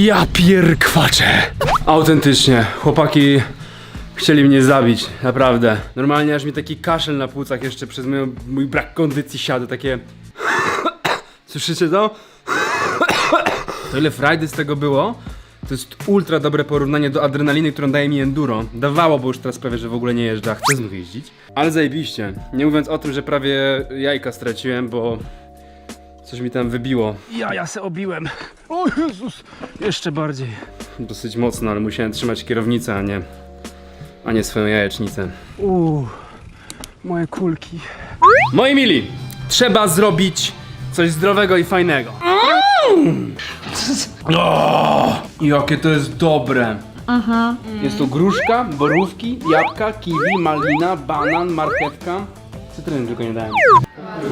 Ja pierkwaczę. Autentycznie, chłopaki chcieli mnie zabić, naprawdę. Normalnie aż mi taki kaszel na płucach jeszcze przez mój brak kondycji siadł, takie... Słyszycie to? To ile frajdy z tego było, to jest ultra dobre porównanie do adrenaliny, którą daje mi enduro. Dawało, bo już teraz prawie, że w ogóle nie jeżdżę, chcę znów jeździć. Ale zajebiście. Nie mówiąc o tym, że prawie jajka straciłem, bo coś mi tam wybiło. Ja, ja se obiłem. O Jezus, jeszcze bardziej. Dosyć mocno, ale musiałem trzymać kierownicę, a nie, a nie swoją jajecznicę. Uuu, moje kulki. Moi mili, trzeba zrobić coś zdrowego i fajnego. O, jakie to jest dobre. Jest tu gruszka, borówki, jabłka, kiwi, malina, banan, marchewka. Cytryny tylko nie dałem.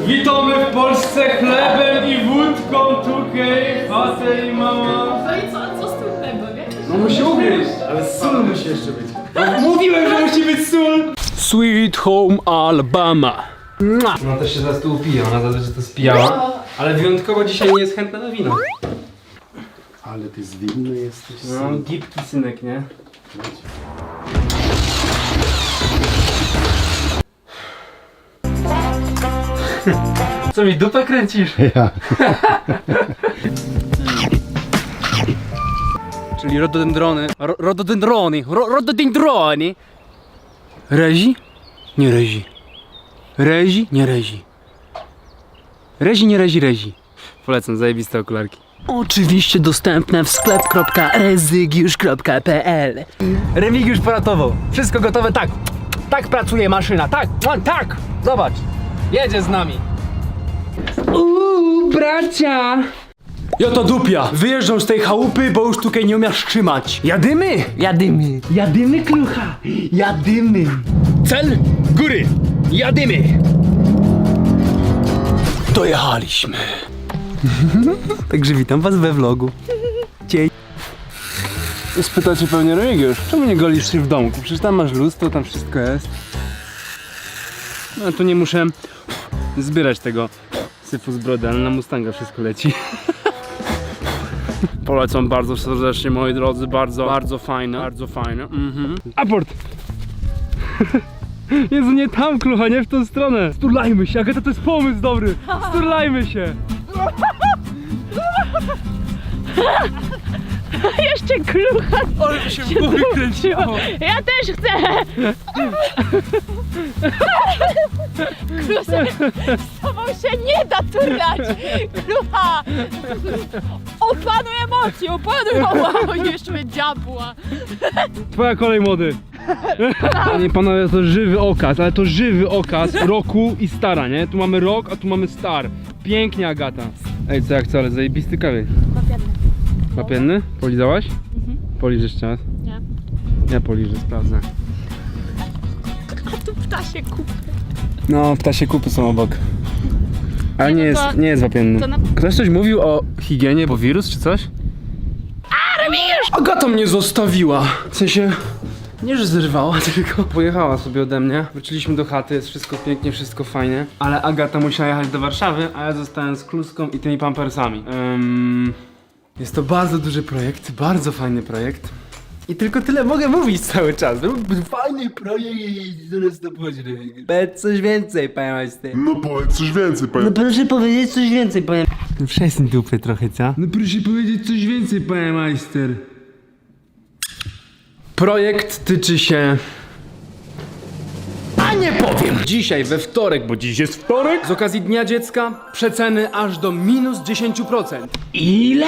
Witamy w Polsce chlebem i wódką, tukej, facet i mama. No i co, co z tym chlebem, jak No musi ugryźć, ale sól musi jeszcze być. Mówiłem, że musi być sól. Sweet Home Alabama. Ona też się zaraz tu upija, ona zazwyczaj to spijała. Ale wyjątkowo dzisiaj nie jest chętna na wino. Ale ty zwinny jesteś. No, gipki synek, nie? Co mi dupę kręcisz? Ja. Czyli rododendrony. Ro rododendrony. Ro rododendrony. Rezi? Nie rezi. Rezi? Nie rezi. Rezi, nie rezi, rezi. Polecam, zajebiste okularki. Oczywiście dostępne w sklep.rezygiusz.pl Remigiusz poratował. Wszystko gotowe, tak. Tak pracuje maszyna, tak, tak. Zobacz, jedzie z nami. Uuu, bracia! Ja to dupia! Wyjeżdżam z tej chałupy, bo już tutaj nie umiesz trzymać. Jadymy? Jadymy, jadymy klucha, jadymy. Cel góry! Jadymy! Dojechaliśmy. Także witam was we vlogu. Dzień. Spytacie pewnie Remigiusz, czemu nie golisz się w domku? Przecież tam masz lustro, tam wszystko jest. No tu nie muszę zbierać tego syfu z brody, ale na Mustanga wszystko leci. Polecam bardzo serdecznie moi drodzy, bardzo, bardzo fajne, bardzo fajne. Mhm. Aport! Jezu, nie tam klucha, nie w tą stronę. Sturlajmy się, Agata, to jest pomysł dobry. Sturlajmy się. Jeszcze klucha Ale się w głowie kręciło. Ja też chcę! Klusek, z tobą się nie da turlać! Klucha! Opanuj emocje, opanuj mała, jeszcze diabła! Twoja kolej młody. Panie panowie, to żywy okaz, ale to żywy okaz roku i stara, nie? Tu mamy rok, a tu mamy star. Pięknie, Agata. Ej, co jak co, ale zajebisty kamień. Papienny? Polizałaś? Poliż jeszcze raz. Nie. Ja poliżę, sprawdzę. A tu ptasie kupy. No, ptasie kupy są obok. Ale nie no jest, nie jest wapienny. to na- Ktoś coś mówił o higienie, bo wirus czy coś? Agata mnie zostawiła. W sensie, nie że zerwała, tylko pojechała sobie ode mnie. Wróciliśmy do chaty, jest wszystko pięknie, wszystko fajnie. Ale Agata musiała jechać do Warszawy, a ja zostałem z kluską i tymi pampersami. Ym, jest to bardzo duży projekt, bardzo fajny projekt. I tylko tyle mogę mówić cały czas. Fajny projekt, zaraz to będzie. Powiedz coś więcej, panie majster. No powiedz coś więcej, panie. No proszę powiedzieć coś więcej, panie... No przestań dupy trochę, co? No proszę powiedzieć coś więcej, panie majster. Projekt tyczy się... A nie powiem! Dzisiaj we wtorek, bo dziś jest wtorek, z okazji Dnia Dziecka, przeceny aż do minus 10%. Ile?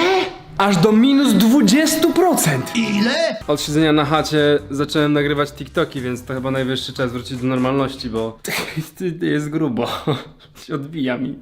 Aż do minus 20%! Ile? Od siedzenia na chacie zacząłem nagrywać TikToki, więc to chyba najwyższy czas wrócić do normalności, bo jest grubo. się odbija mi.